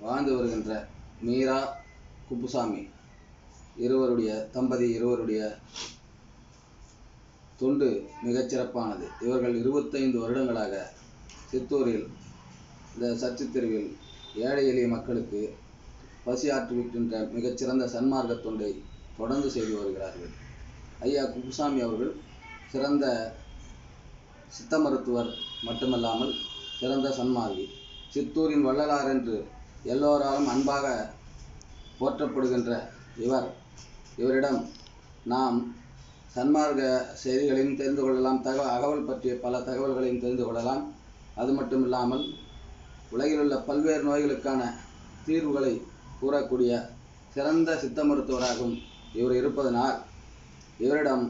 வாழ்ந்து வருகின்ற மீரா குப்புசாமி இருவருடைய தம்பதி இருவருடைய தொண்டு மிகச்சிறப்பானது இவர்கள் இருபத்தைந்து வருடங்களாக சித்தூரில் இந்த சர்ச்சு தெருவில் ஏழை எளிய மக்களுக்கு பசி ஆற்றுவிக்கின்ற மிகச்சிறந்த சன்மார்க்க தொண்டை தொடர்ந்து செய்து வருகிறார்கள். ஐயா குப்புசாமி அவர்கள் சிறந்த சித்த மருத்துவர் மட்டுமல்லாமல் சிறந்த சன்மார்கி. சித்தூரின் வள்ளலார் என்று எல்லோராலும் அன்பாக போற்றப்படுகின்ற இவர். இவரிடம் நாம் சன்மார்க்க செய்திகளையும் தெரிந்து கொள்ளலாம் தக அகவல் பற்றிய பல தகவல்களையும் தெரிந்து கொள்ளலாம். அது மட்டும் இல்லாமல் உலகில் உள்ள பல்வேறு நோய்களுக்கான தீர்வுகளை கூறக்கூடிய சிறந்த சித்த மருத்துவராகவும் இவர் இருப்பதனால் இவரிடம்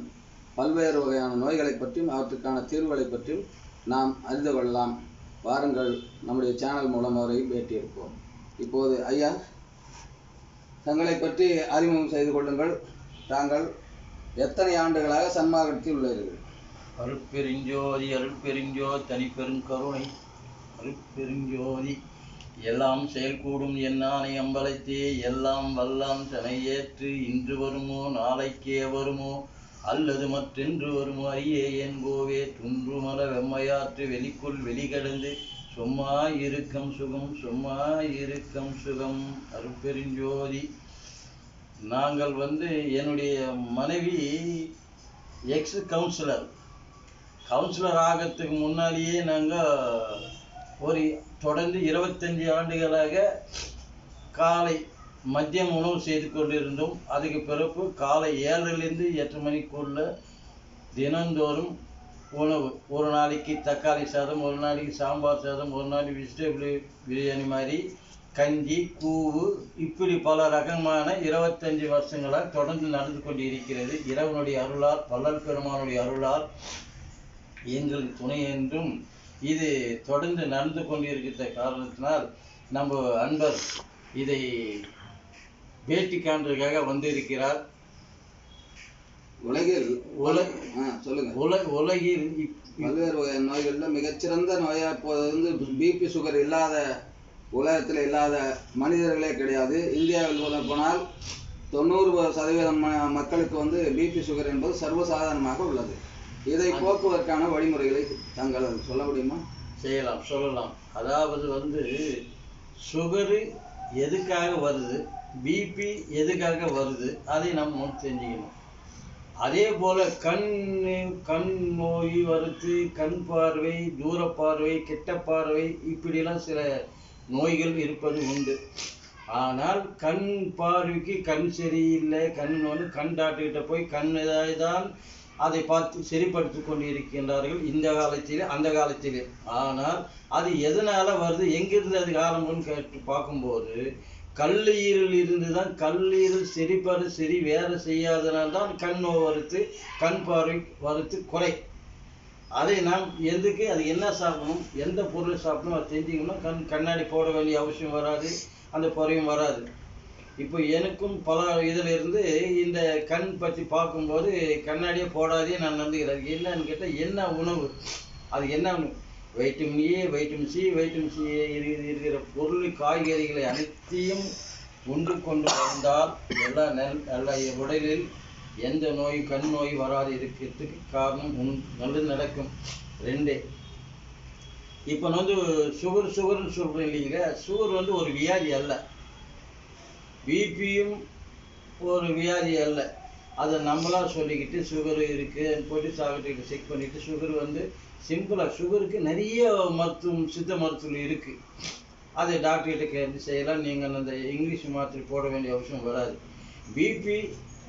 பல்வேறு வகையான நோய்களை பற்றியும் அவற்றுக்கான தீர்வுகளை பற்றியும் நாம் அறிந்து கொள்ளலாம். வாருங்கள் நம்முடைய சேனல் மூலம் அவரை பேட்டியிருப்போம் இப்போது ஐயா தங்களை பற்றி அறிமுகம் செய்து கொள்ளுங்கள். தாங்கள் எத்தனை ஆண்டுகளாக சன்மார்க்கத்தில் உள்ளீர்கள்? அருட்பெருஞ்சோதி அருட்பெருஞ்சோ தனிப்பெருங்கருணை அருட்பெருஞ்சோதி எல்லாம் செயல்கூடும் என்னானை அம்பலத்தே எல்லாம் வல்லாம் தனையேற்று இன்று வருமோ நாளைக்கே வருமோ அல்லது மற்றென்று வருமோ ஐயே என் கோவே துன்று மல வெம்மையாற்று வெளிக்குள் வெளிகடந்து சும்மா இருக்கும் சுகம் சும்மா இருக்கும் சுகம். அருப்பெருஞ்சோதி நாங்கள் வந்து என்னுடைய மனைவி எக்ஸ் கவுன்சிலர் கவுன்சிலர் ஆகிறதுக்கு முன்னாடியே நாங்கள் ஒரு தொடர்ந்து இருபத்தஞ்சி ஆண்டுகளாக காலை மதியம் உணவு செய்து கொண்டிருந்தோம். அதுக்கு பிறகு காலை ஏழரைலேருந்து எட்டு மணிக்குள்ள தினந்தோறும் உணவு ஒரு நாளைக்கு தக்காளி சாதம் ஒரு நாளைக்கு சாம்பார் சாதம் ஒரு நாளைக்கு வெஜிடபிள் பிரியாணி மாதிரி கஞ்சி கூவு இப்படி பல ரகமான இருபத்தஞ்சி வருஷங்களாக தொடர்ந்து நடந்து கொண்டு இருக்கிறது இறைவனுடைய அருளால் வள்ளல் பெருமானுடைய அருளால் எங்களுக்கு துணை என்றும் இது தொடர்ந்து நடந்து கொண்டிருக்கிற காரணத்தினால் நம்ம அன்பர் இதை பேட்டி காண்றதுக்காக வந்திருக்கிறார். உலகில் உல ஆ சொல்லுங்க. உல உலகில் பல்வேறு வகை நோய்களில் மிகச்சிறந்த நோயா இப்போது வந்து பிபி சுகர் இல்லாத உலகத்தில் இல்லாத மனிதர்களே கிடையாது. இந்தியாவில் சொல்ல போனால் தொண்ணூறு சதவீதம் மக்களுக்கு வந்து பிபி சுகர் என்பது சர்வசாதாரணமாக உள்ளது. இதை போக்குவதற்கான வழிமுறைகளை தாங்கள் சொல்ல முடியுமா? செய்யலாம் சொல்லலாம். அதாவது வந்து சுகரு எதுக்காக வருது? பிபி எதுக்காக வருது? அதை நம்ம தெரிஞ்சுக்கணும். அதே போல கண் கண் நோய் வருத்து கண் பார்வை தூர பார்வை கெட்ட பார்வை இப்படிலாம் சில நோய்கள் இருப்பது உண்டு. ஆனால் கண் பார்வைக்கு கண் சரியில்லை கண் ஒன்று கண் டாக்டர்கிட்ட போய் கண் தான் அதை பார்த்து சரிப்படுத்தி கொண்டு இருக்கின்றார்கள் இந்த காலத்திலே அந்த காலத்திலே. ஆனால் அது எதனால் வருது எங்கிருந்து அது காலம்னு கேட்டு பார்க்கும்போது கல்லீரல் இருந்து தான் கல்லீரல் சரிபாடு சரி வேலை செய்யாதனால் தான் கண் நோய் கண் பார்வை வறுத்து குறை. அதை நாம் எதுக்கு அது என்ன சாப்பிடணும் எந்த பொருள் சாப்பிடணும் அதை தெரிஞ்சுக்கணும் கண் கண்ணாடி போட வேண்டிய அவசியம் வராது அந்த குறையும் வராது. இப்போ எனக்கும் பல இதில் இருந்து இந்த கண் பற்றி பார்க்கும்போது கண்ணாடியே போடாதே நான் நம்புகிறேன். என்னன்னு கேட்டால் என்ன உணவு? அது என்ன vitamin A vitamin C vitamin C இருக்கிற பொருள் காய்கறிகளை அனைத்தையும் உண்டு கொண்டு வந்தால் எல்லா நெல் நல்ல உடலில் எந்த நோய் கண் நோய் வராது. இருக்கிறதுக்கு காரணம் உன் நல்லது நடக்கும். ரெண்டு. இப்போ நான் வந்து சுகர் சுகர்னு சொல்கிறேன் இல்லைங்க சுகர் வந்து ஒரு வியாதி அல்ல. பிபியும் ஒரு வியாதி அல்ல. அதை நம்மளா சொல்லிக்கிட்டு சுகர் இருக்குது போட்டு சாப்பிட்டு செக் பண்ணிட்டு சுகர் வந்து சிம்பிளாக சுகருக்கு நிறைய மருத்துவம் சித்த மருத்துவம் இருக்கு. அதை டாக்டர்கிட்ட கேட்டு செய்யலாம். நீங்கள் அந்த இங்கிலீஷ் மாத்திரை போட வேண்டிய அவசியம் வராது. பிபி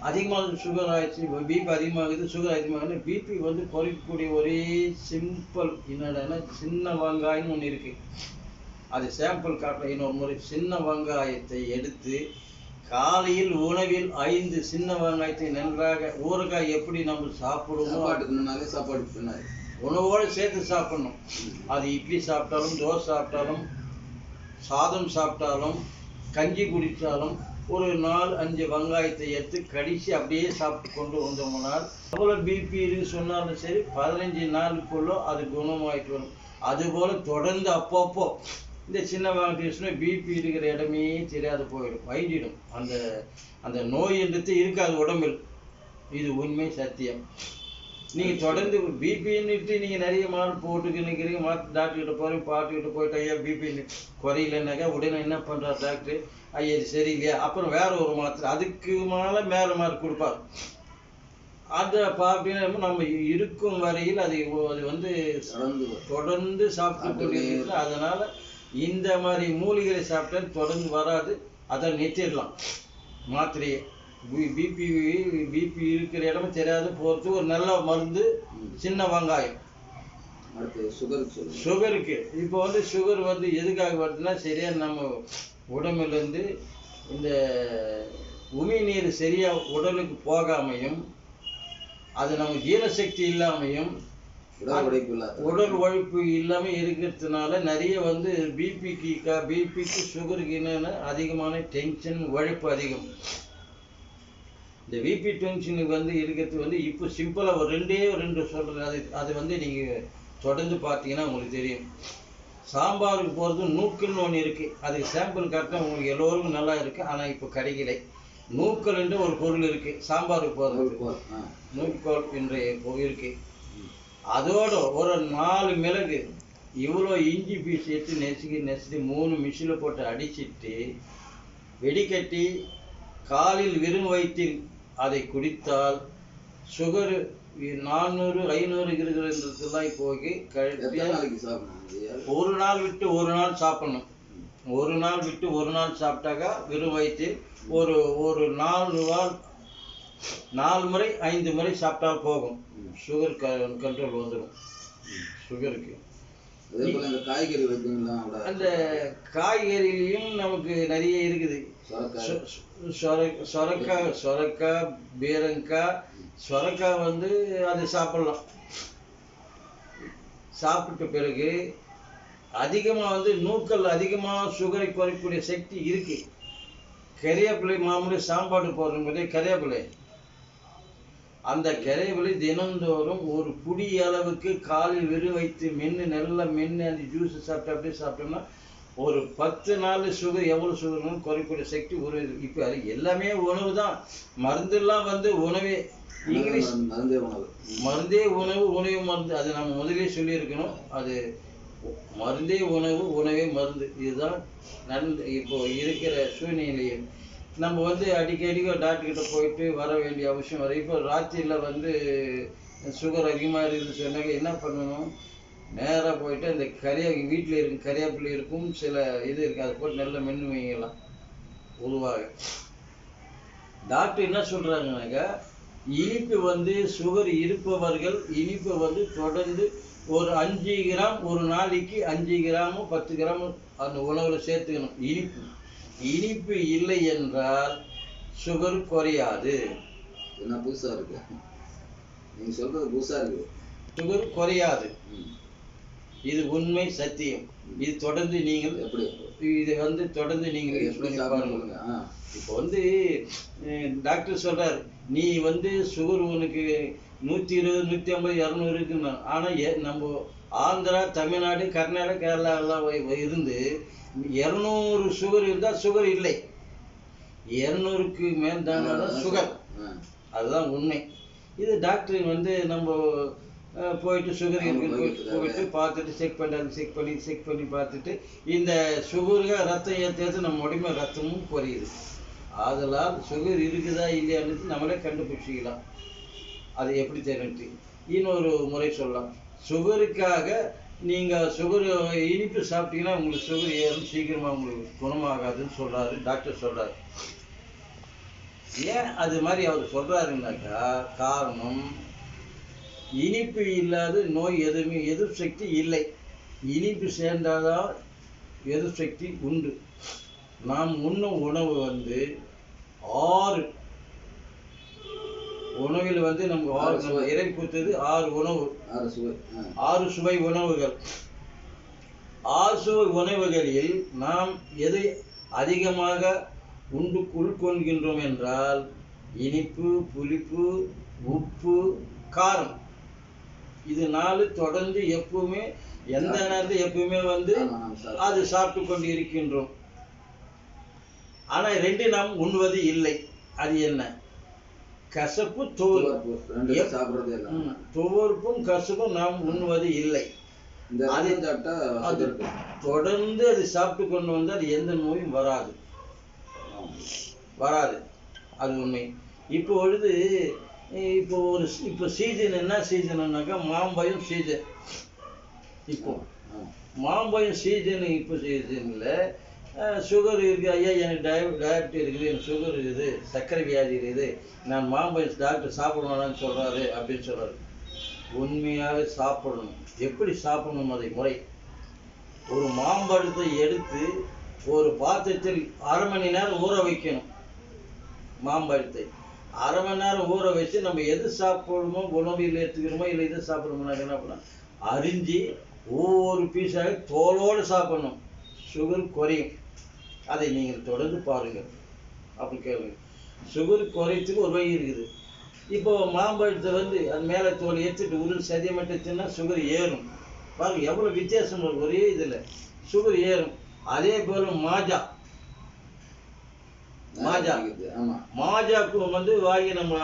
அதிகமாக சுகர் ஆயிடுச்சு. பிபி அதிகமாகுது சுகர் அதிகமாகுது. பிபி வந்து குறைக்கக்கூடிய ஒரே சிம்பிள் என்னடனா சின்ன வெங்காயம்னு ஒன்று இருக்கு. அது சாம்பிள் காட்டுற இன்னொரு முறை சின்ன வெங்காயத்தை எடுத்து காலையில் உணவில் ஐந்து சின்ன வெங்காயத்தை நன்றாக ஊறுகாய் எப்படி நம்ம சாப்பிடுவோம் சாப்பாட்டுக்கு முன்னாலே சாப்பாடு பின்னாடி. உணவோடு சேர்த்து சாப்பிடணும். அது இட்லி சாப்பிட்டாலும் தோசை சாப்பிட்டாலும் சாதம் சாப்பிட்டாலும் கஞ்சி குடித்தாலும் ஒரு நாலு அஞ்சு வெங்காயத்தை எடுத்து கடிச்சு அப்படியே சாப்பிட்டு கொண்டு வந்தோம்னால் எவ்வளோ பிபி இருக்கு சொன்னாலும் சரி பதினஞ்சு நாளுக்குள்ள அது குணமாயிட்டு வரும். அதுபோல் தொடர்ந்து அப்பப்போ இந்த சின்ன வாங்கிட்டுச்சுன்னா பிபி இருக்கிற இடமே தெரியாது போயிடும் வைண்டிடும் அந்த அந்த நோய் என்றது இருக்காது உடம்பில். இது உண்மை சத்தியம். நீங்க தொடர்ந்து பிபின்னுட்டு நீங்க நிறைய மால் போட்டுக்கு நிற்கிறீங்க மாட்டு டாக்டர் கிட்ட போறீங்க பாட்டு கிட்ட போயிட்டு ஐயா பிபி குறையலன்னாக்கா உடனே என்ன பண்றார் டாக்டர் ஐயா இது சரியில்லையா? அப்புறம் வேற ஒரு மாத்திரை அதுக்கு மேல மேல மார்க் கொடுப்பார். அதை பார்த்தீங்கன்னா நம்ம இருக்கும் வரையில் அது அது வந்து தொடர்ந்து சாப்பிட்டு கொண்டிருக்கிறது அதனால இந்த மாதிரி மூலிகைகளை சாப்பிட்டா தொடர்ந்து வராது. அதை நிறுத்திடலாம். மாத்திரையை. பிபி பிபி இருக்கிற இடமே தெரியாது போகிறது ஒரு நல்ல மருந்து. சின்ன வெங்காயம். அடுத்து சுகருக்கு சுகருக்கு இப்போ வந்து சுகர் வந்து எதுக்காக வருதுன்னா சரியா நம்ம உடம்புல இருந்து இந்த உமி நீர் சரியா உடலுக்கு போகாமையும் அது நம்ம ஜீரணசக்தி இல்லாமையும் உடல் உழைப்பு இல்லாத. உடல் உழைப்பு இல்லாம இருக்கிறதுனால நிறைய வந்து பிபிக்கு பிபிக்கு சுகருக்கு என்னன்னா அதிகமான டென்ஷன் உழைப்பு அதிகம். இந்த பிபி டென்ஷனுக்கு வந்து இருக்கிறது வந்து இப்போ சிம்பிளாக ஒரு ரெண்டே ரெண்டு சொல்கிறேன் அது அது வந்து நீங்கள் தொடர்ந்து பார்த்தீங்கன்னா உங்களுக்கு தெரியும். சாம்பாருக்கு போகிறது நூக்கல்னு ஒன்று இருக்குது அதுக்கு சாம்பிள் கரெக்டாக உங்களுக்கு எல்லோருக்கும் நல்லா இருக்குது ஆனால் இப்போ கிடைக்கலை. நூக்கல்ன்ற ஒரு பொருள் இருக்குது சாம்பாருக்கு போகிறது போதும். ஆ. நூற்கோல் இன்றைய பொ- இருக்கு. அதோட ஒரு நாலு மிளகு இவ்வளோ இஞ்சி பீஸ் எடுத்து நெசுக்கி நெசுக்கி மூணு மிஷினில் போட்டு அடிச்சிட்டு வெடிக்கட்டி காலில் வெறும் வயிற்றில் அதை குடித்தால் சுகர் நானூறு ஐநூறு இருக்கிறதுலாம் போய்? ஒரு நாள் விட்டு ஒரு நாள் சாப்பிடணும். ஒரு நாள் விட்டு ஒரு நாள் சாப்பிட்டாக்கா வெறும் வயிற்றில் ஒரு ஒரு நாலு நாள் நாலு முறை ஐந்து முறை சாப்பிட்டா போகும். சுகர் க கண்ட்ரோல் வந்துடும் சுகருக்கு அதே போல இந்த காய்கறி அந்த காய்கறிலையும் நமக்கு நிறைய இருக்குது. சொரக்காய். சொரக்காய் பீரங்காய் சொரக்காய் வந்து அது சாப்பிடலாம். சாப்பிட்ட பிறகு அதிகமாக வந்து நூக்கல் அதிகமாக சுகரை குறைக்கக்கூடிய சக்தி இருக்கு. கறிவேப்பிலை மாமூலி சாப்பாடு போடும்போதே கறிவேப்பிலை. அந்த கறிவேப்பிலை தினந்தோறும் ஒரு புடி அளவுக்கு காலில் வெறு வைத்து மென்று நல்லா மென்று அந்த ஜூஸ் சாப்பிட்டு அப்படியே சாப்பிட்டோம்னா ஒரு பத்து நாள் சுகர் எவ்வளோ சுகர்னு குறைக்கூடிய சக்தி ஒரு இப்போ அது எல்லாமே உணவு தான். மருந்தெல்லாம் வந்து உணவே. இங்கிலீஷ் மருந்து- மருந்தே உணவு. மருந்தே உணவு உணவே மருந்து. அது நம்ம முதலே சொல்லியிருக்கணும். அது மருந்தே உணவு உணவே மருந்து. இதுதான் நன் இப்போ இருக்கிற சூழ்நிலையில். நம்ம வந்து அடிக்கடி டாக்டர்கிட்ட போயிட்டு வர வேண்டிய அவசியம் வரும். இப்போ ராத்திரியில் வந்து சுகர் அதிகமாக இருந்துச்சு சொன்னாக்க என்ன பண்ணணும்? நேராக போயிட்டு அந்த கரியா வீட்டில் இருக்கும் கரியாப்பிள்ளை இருக்கும் சில இது இருக்குது அதை போட்டு நல்லா மென்று வைங்கலாம். பொதுவாக. டாக்டர் என்ன சொல்கிறாங்கனாக்கா இனிப்பு வந்து சுகர் இருப்பவர்கள் இனிப்பு வந்து தொடர்ந்து ஒரு அஞ்சு கிராம் ஒரு நாளைக்கு அஞ்சு கிராமும் பத்து கிராமும் அந்த உணவில் சேர்த்துக்கணும். இனிப்பு. இனிப்பு இல்லை என்றால் சுகர் குறையாது. என்ன புதுசா இருக்கு? நீங்க சொல்றது புதுசா இருக்கு. சுகர் குறையாது. இது உண்மை சத்தியம். இது தொடர்ந்து நீங்கள் எப்படி? இதை வந்து தொடர்ந்து நீங்கள் எப்படி பாருங்க. இப்போ வந்து டாக்டர் சொல்றார் நீ வந்து சுகர் உனக்கு நூற்றி இருபது நூற்றி ஐம்பது இரநூறு இருக்குன்னு ஆனால் நம்ம ஆந்திரா தமிழ்நாடு கர்நாடகா கேரளா எல்லாம் இருந்து இரநூறு சுகர் இருந்தால் சுகர் இல்லை. இரநூறுக்கு மேல் தான் சுகர். அதுதான் உண்மை. இது டாக்டர் வந்து நம்ம போயிட்டு சுகர் இருக்குன்னு போயிட்டு பார்த்துட்டு செக் பண்ணுறது செக் பண்ணி செக் பண்ணி பார்த்துட்டு இந்த சுகருக ரத்தம் ஏற்றது நம்ம உடம்புல ரத்தமும் குறையுது. ஆதலால் சுகர் இருக்குதா இல்லையான்னு நம்மளே கண்டுபிடிச்சிக்கலாம். அது எப்படி தெரிஞ்சு இன்னொரு முறை சொல்லலாம். சுகருக்காக நீங்கள் சுகர் இனிப்பு சாப்பிட்டீங்கன்னா உங்களுக்கு சுகர் ஏறும் சீக்கிரமாக உங்களுக்கு குணமாகாதுன்னு சொல்றாரு டாக்டர் சொல்றாரு. ஏன் அது மாதிரி அவர் சொல்றாருன்னாக்கா காரணம் இனிப்பு இல்லாத நோய் எதுவுமே எதிர் சக்தி இல்லை. இனிப்பு சேர்ந்தாதான் எதிர் சக்தி உண்டு. நாம் உண்ணும் உணவு வந்து ஆறு உணவில் வந்து நம்ம ஆறு இறை கொடுத்தது ஆறு உணவு. ஆறு சுவை. ஆறு சுவை உணவுகள். ஆறு சுவை உணவுகளில் நாம் எதை அதிகமாக உண்டு உட்கொள்கின்றோம் என்றால் இனிப்பு புளிப்பு உப்பு காரம். இது நாலு தொடர்ந்து எப்பவுமே எந்த நேரத்தில் எப்பவுமே வந்து அது சாப்பிட்டு. கொண்டு இருக்கின்றோம் ஆனா ரெண்டு நாம் உண்ணுவது இல்லை. அது என்ன? கசப்பு தோல் துவர்ப்பு, சாப்பிடுறது துவர்ப்பும் கசப்பும் நாம் உண்ணுவது இல்லை இந்த அது- சாப்பிட்டா அது. தொடர்ந்து அது சாப்பிட்டு கொண்டு வந்தால் எந்த நோயும் வராது. வராது அது உண்மை இப்போ பொழுது இப்போ ஒரு இப்போ சீசன் என்ன சீசன்னாக்கா மாம்பழம் சீசன் இப்போ. மாம்பழம் சீசன் இப்போ சீசனில் சுகர் இருக்குது ஐயா எனக்கு டய டயபெட்டி இருக்குது. எனக்கு சுகர் இருக்குது. சர்க்கரை வியாதி இருக்குது. நான் மாம்பழம் டாக்டர் சாப்பிடணும்னு சொல்கிறாரு அப்படின்னு சொல்கிறாரு உண்மையாக சாப்பிடணும். எப்படி சாப்பிடணும் அதை முறை? ஒரு மாம்பழத்தை எடுத்து ஒரு பாத்திரத்தில் அரை மணி நேரம் ஊற வைக்கணும். மாம்பழத்தை. அரை மணி நேரம் ஊற வச்சு நம்ம எது சாப்பிடணுமோ உணவில் ஏற்றுக்கணுமோ இல்லை எது சாப்பிடணுமோ என்ன பண்ணலாம்? அரிஞ்சு ஒவ்வொரு பீஸாக தோலோடு சாப்பிடணும். சுகர் குறையும். அதை நீங்கள் தொடர்ந்து பாருங்கள். அப்படி கேளுங்க. சுகர் குறையத்துக்கு ஒரு வழி இருக்குது. இப்போ மாம்பழத்தை வந்து அது மேலே தோல் எடுத்துட்டு உருள் சதிய மட்டும் தின்னா சுகர் ஏறும். பாருங்க எவ்வளோ வித்தியாசம் ஒரே இதில் சுகர் ஏறும். அதே போல் மாஜா. மாஜா. இருக்குது. ஆமா. மாஜாக்கு வந்து வாங்கி நம்ம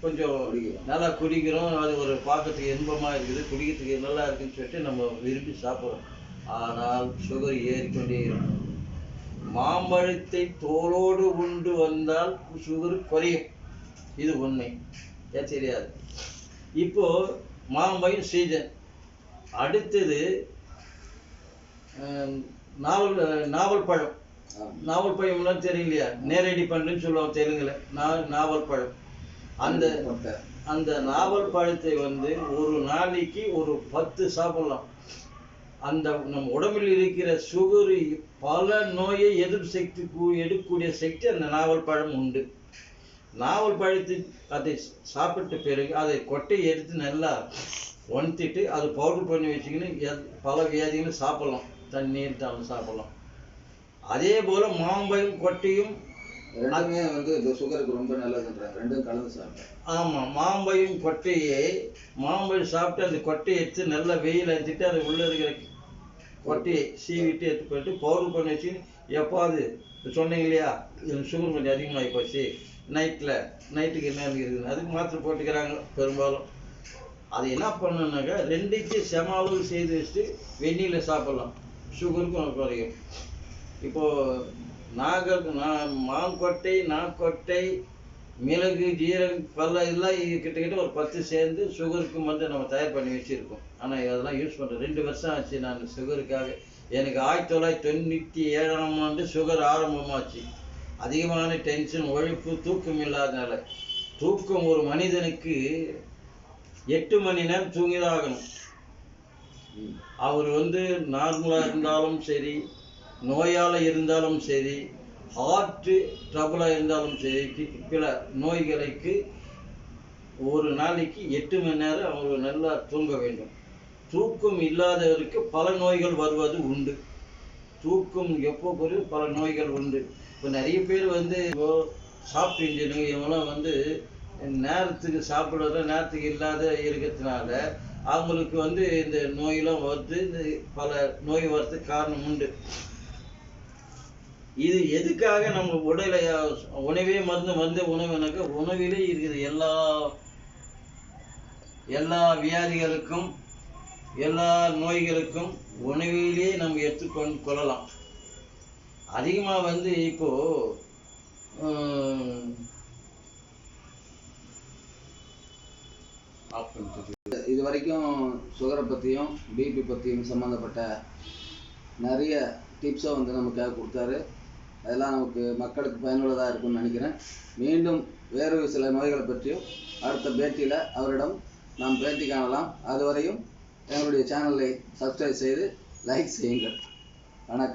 கொஞ்சம். நல்லா குடிக்கிறோம். அது ஒரு பார்க்கறதுக்கு இன்பமா இருக்குது. குடிக்கிறதுக்கு நல்லா இருக்குன்னு சொல்லிட்டு நம்ம விரும்பி சாப்பிட்றோம். ஆனால் சுகர் ஏறிக்கொண்டே இருக்கும். மாம்பழத்தை தோலோடு உண்டு வந்தால் சுகர் குறையும். இது உண்மை. ஏன் தெரியாது? இப்போ மாம்பழம் சீசன் அடுத்தது நாவல் நாவல் பழம். நாவல் பழம்லாம் தெரியலையா? நேரடி பண்ணுன்னு சொல்லுவாங்க தெலுங்குல. நா- நாவல் பழம். அந்த. அந்த நாவல் பழத்தை வந்து ஒரு நாளைக்கு ஒரு பத்து சாப்பிடலாம். அந்த நம் உடம்பில் இருக்கிற சுகர் பல நோயை எதிர்ப்பு சக்தி எடுக்கக்கூடிய சக்தி அந்த நாவல் பழம் உண்டு. நாவல் பழத்தை அதை சாப்பிட்ட பிறகு அதை கொட்டை எடுத்து நல்லா ஒன்த்திட்டு அது பவுடர் பண்ணி வச்சுக்கின்னு பல வியாதிகளும் சாப்பிடலாம். தண்ணீர் தாமல் சாப்பிடலாம். அதே போல மாம்பழம் கொட்டையும் ரெண்டுமே வந்து இந்த சுகருக்கு ரொம்ப நல்லதுன்றாங்க. ரெண்டும் கலந்து சாப்பிட்டேன் ஆமாம் மாம்பழம் கொட்டையை மாம்பழம் சாப்பிட்டு அந்த கொட்டையை எடுத்து நல்லா வெயில் அடிச்சுட்டு அது உள்ளே இருக்கிற கொட்டையை சீவிட்டு எடுத்து போயிட்டு பவுடர் பண்ணி வச்சு எப்போது சொன்னீங்க இல்லையா? சுகர் கொஞ்சம் அதிகமாகி போச்சு. நைட்டில் நைட்டுக்கு என்ன இருக்குது? அதுக்கு மாத்திரை போட்டுக்கிறாங்க பெரும்பாலும். அது என்ன பண்ணணுன்னாக்கா ரெண்டுக்கும் செம அளவு செய்து வச்சுட்டு வெந்நீரில் சாப்பிட்லாம். சுகருக்கும் குறையும். இப்போது நாக மாங்கொட்டை நாக்கொட்டை மிளகு ஜீரகம் பல்ல இதெல்லாம் கிட்டக்கிட்ட ஒரு பத்து சேர்ந்து சுகருக்கு வந்து நம்ம தயார் பண்ணி வச்சுருக்கோம். ஆனால் அதெல்லாம் யூஸ் பண்ணுறேன் ரெண்டு வருஷம் ஆச்சு நான் சுகருக்காக. எனக்கு ஆயிரத்தி தொள்ளாயிரத்தி தொண்ணூற்றி ஏழாம் ஆண்டு சுகர் ஆரம்பமாச்சு. அதிகமான டென்ஷன் உழைப்பு தூக்கம் இல்லாதனால. தூக்கம் ஒரு மனிதனுக்கு எட்டு மணி நேரம் தூங்கிதாகணும். அவர் வந்து நார்மலாக இருந்தாலும் சரி நோயால் இருந்தாலும் சரி ஹார்ட்டு ட்ரபுளாக இருந்தாலும் சரி பிற நோய்களுக்கு ஒரு நாளைக்கு எட்டு மணி நேரம் அவர் நல்லா தூங்க வேண்டும். தூக்கம் இல்லாதவருக்கு பல நோய்கள் வருவது உண்டு. தூக்கம் எப்போ குறையும் பல நோய்கள் உண்டு. இப்போ நிறைய பேர் வந்து இப்போ சாஃப்ட் இன்ஜினுங்க வந்து நேரத்துக்கு சாப்பிட்ற நேரத்துக்கு இல்லாத இருக்கிறதுனால அவங்களுக்கு வந்து இந்த நோயெல்லாம் வருது இந்த பல நோய் வரத்துக்கு காரணம் உண்டு. இது எதுக்காக நம்ம உடலை உணவே மருந்து மருந்து உணவுனாக்க உணவிலே இருக்குது எல்லா எல்லா வியாதிகளுக்கும் எல்லா நோய்களுக்கும் உணவிலே நம்ம எடுத்துக்கொண்டு கொள்ளலாம். அதிகமாக வந்து இப்போ இது வரைக்கும் சுகரை பற்றியும் பிபி பற்றியும் சம்மந்தப்பட்ட நிறைய டிப்ஸை வந்து நமக்காக கொடுத்தாரு. அதெல்லாம் நமக்கு மக்களுக்கு பயனுள்ளதாக இருக்கும்னு நினைக்கிறேன். மீண்டும் வேறு சில நோய்களை பற்றியும் அடுத்த பேட்டியில் அவரிடம் நாம் பேட்டி காணலாம். அதுவரையும் எங்களுடைய சேனலை சப்ஸ்கிரைப் செய்து லைக் செய்யுங்கள். வணக்கம்.